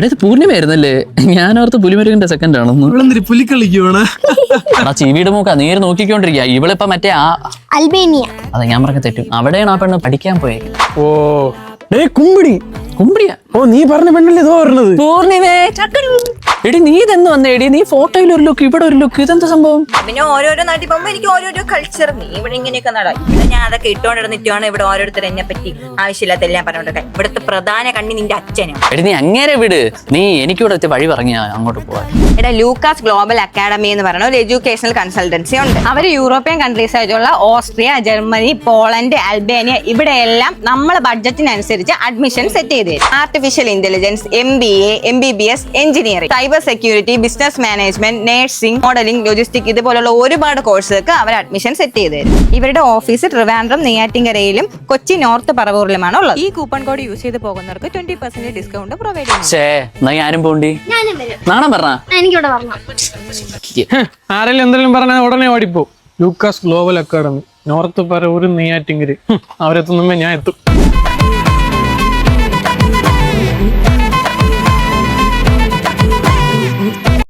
എടാ ഇത് ഞാൻ ഓർത്ത് പുലിമരുകിന്റെ സെക്കൻഡ് ആണെന്ന്. പുലിക്കളിക്കുവാണ്? എടാ ചീവിയുടെ മൂക്ക നേര് നോക്കിക്കൊണ്ടിരിക്കുക ഇവളിപ്പോ മറ്റേ ആ അൽബേനിയ. അതെ ഞാൻ പറഞ്ഞ തെറ്റും. അവിടെയാണ് ആ പെണ്ണ് പഠിക്കാൻ പോയേ. ഓ. ഡേ കുമ്പിടി. കുമ്പിടിയാ? ഓ നീ പറഞ്ഞ പെണ്ണല്ലേ ഇതോ പറഞ്ഞത്? പൂർണിമേ ചക്കരു. എടി നീ ഇതെന്ന് വന്നേ? എടി നീ ഫോട്ടോയിൽ ഒരു ലുക്ക് ഇവിടെ ഒരു ലുക്ക് ഇതെന്ത് സംഭവം? പിന്നെ ഓരോരോ നാട്ടിൽ പോകുമ്പോ എനിക്ക് ഓരോരോ കൾച്ചർ നീ ഇവിടെ ഇങ്ങനെയൊക്കെ നടാ. ഇവിടെ ഞാൻ അതൊക്കെ ഇട്ടോണ്ടിരുന്നിട്ടാണ് ഇവിടെ ഓരോരുത്തർ എന്നെ പറ്റി ആവശ്യമില്ലാത്ത എല്ലാം പറഞ്ഞോണ്ടൊക്കെ ഇവിടുത്തെ പ്രധാന കണ്ണി നിന്റെ അച്ഛനും. എടി നീ അങ്ങേരെ വിട്. നീ എനിക്കിവിടെ എത്തി വഴി പറഞ്ഞ അങ്ങോട്ട് പോവാ. എടാ ലൂക്കാസ് ഗ്ലോബൽ അക്കാഡമി എന്ന് പറയുന്ന ഒരു എഡ്യൂക്കേഷണൽ കൺസൾട്ടൻസി ഉണ്ട്. അവർ യൂറോപ്യൻ കൺട്രീസ് ആയിട്ടുള്ള ഓസ്ട്രിയ ജർമ്മനി പോളണ്ട് അൽബേനിയ ഇവിടെയെല്ലാം നമ്മളെ ബഡ്ജറ്റിനനുസരിച്ച് അഡ്മിഷൻ സെറ്റ് ചെയ്ത് തരും. Artificial intelligence M B A M B B S engineering cyber security business management nursing modelling logistic ഇതുപോലുള്ള ഒരുപാട് കോഴ്സുകൾക്ക് അവർ അഡ്മിഷൻ സെറ്റ് ചെയ്ത് തരും ഇവരുടെ ഓഫീസ് ട്രിവാൻഡ്രം നെയ്യാറ്റിങ്കരയിലും കൊച്ചി നോർത്ത് പറവൂരിലുമാണ് ഉള്ളത്. ഈ കൂപ്പൺ കോഡ് യൂസ് ചെയ്ത് പോകുന്നവർക്ക് ട്വന്റി പെർസെന്റ് ഡിസ്കൗണ്ട് പ്രൊവൈഡ് ചെയ്യും ഞാനും പോണ്ടി. നാണം പറഞ്ഞ? ആരെങ്കിലും എന്തെങ്കിലും പറഞ്ഞാൽ ഉടനെ ഓടിപ്പോ. Lucas Global Academy North Paravur Neyyattinkara അവരെത്തുന്നുമ്പോ ഞാൻ എത്തും.